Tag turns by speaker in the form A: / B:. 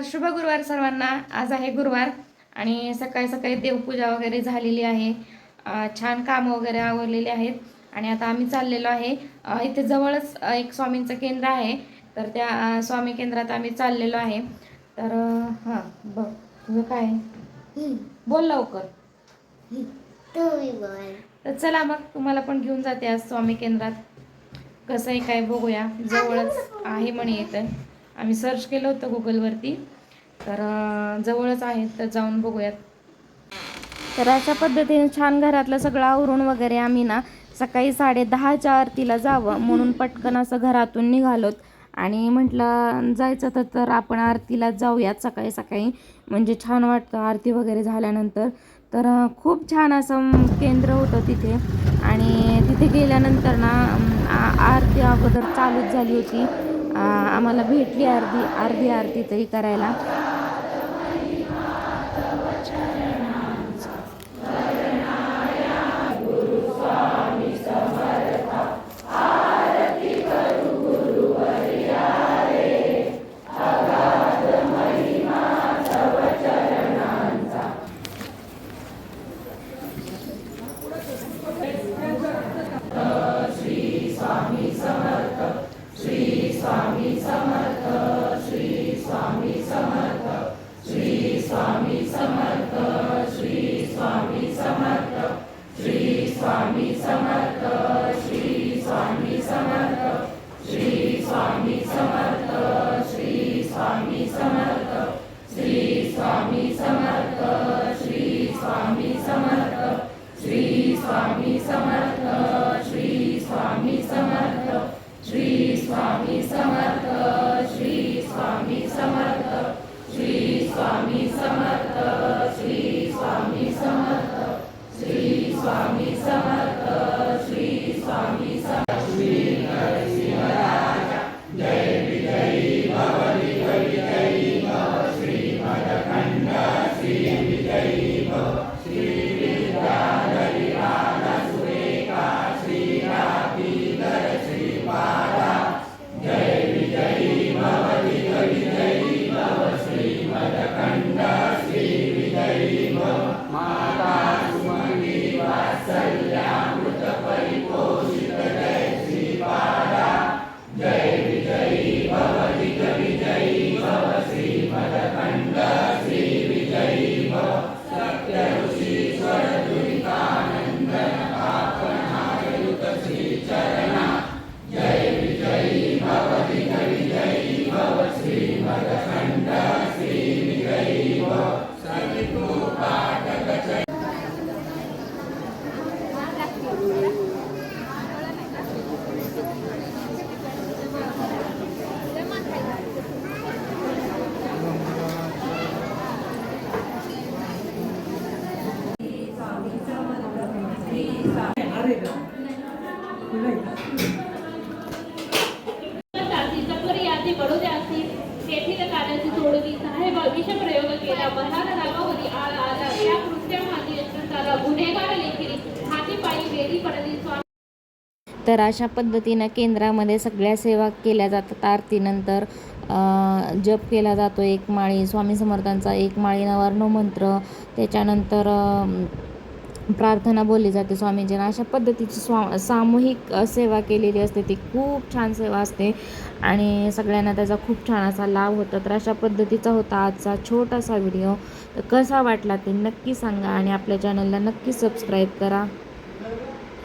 A: नमस्कार शुभ गुरुवार सर्वांना. आज आहे गुरुवार आणि सकाळी सकाळी देवपूजा वगैरे झालेली आहे. छान कामं वगैरे आवरलेली आहेत आणि आता आम्ही चाललेलो आहे. इथे जवळच एक स्वामींचं केंद्र आहे. तर त्या स्वामी केंद्रात आम्ही चाललेलो आहे. तर हां बघ तुझं काय? बोल लवकर. तर चला मग तुम्हाला पण घेऊन जाते आज स्वामी केंद्रात. कसं आहे काय बघूया. जवळच आहे म्हणे येतं आम्ही सर्च केलं होतं गुगलवरती तर जवळच आहे तर जाऊन बघूयात. तर अशा पद्धतीने छान घरातलं सगळं आवरून वगैरे आम्ही ना सकाळी साडे दहाच्या आरतीला जावं म्हणून पटकन असं घरातून निघालोत. आणि म्हटलं जायचं तर तर आपण आरतीला जाऊयात सकाळी सकाळी. म्हणजे छान वाटतं आरती वगैरे झाल्यानंतर. तर खूप छान असं केंद्र होतं तिथे. आणि तिथे गेल्यानंतर ना आ- आरती अगोदर चालूच झाली होती. आम्हाला भेटली अर्धी अर्धी आरती तरी करायला.
B: जगभर असतील तेथील कार्याची तोडवी साहेब विष प्रयोग केला बहार रागावरी आळ आला त्या कृत्यामादी यशवंताला गुन्हेगार लेखिली हाती पायी वेदी पडली. स्वामी
A: तर अशा पद्धतीनं केंद्रामध्ये सगळ्या सेवा केल्या जातात. आरतीनंतर जप केला जातो. एक माळी स्वामी समर्थांचा एक माळी नवार्णव मंत्र. त्याच्यानंतर प्रार्थना बोलली जाते स्वामींजींना. अशा पद्धतीची स्वा सामूहिक सेवा केलेली असते. ती खूप छान सेवा असते आणि सगळ्यांना त्याचा खूप छान असा लाभ होतो. तर अशा पद्धतीचा होता आजचा छोटासा व्हिडिओ. तर कसा वाटला ते नक्की सांगा आणि आपल्या चॅनलला नक्की सबस्क्राईब करा.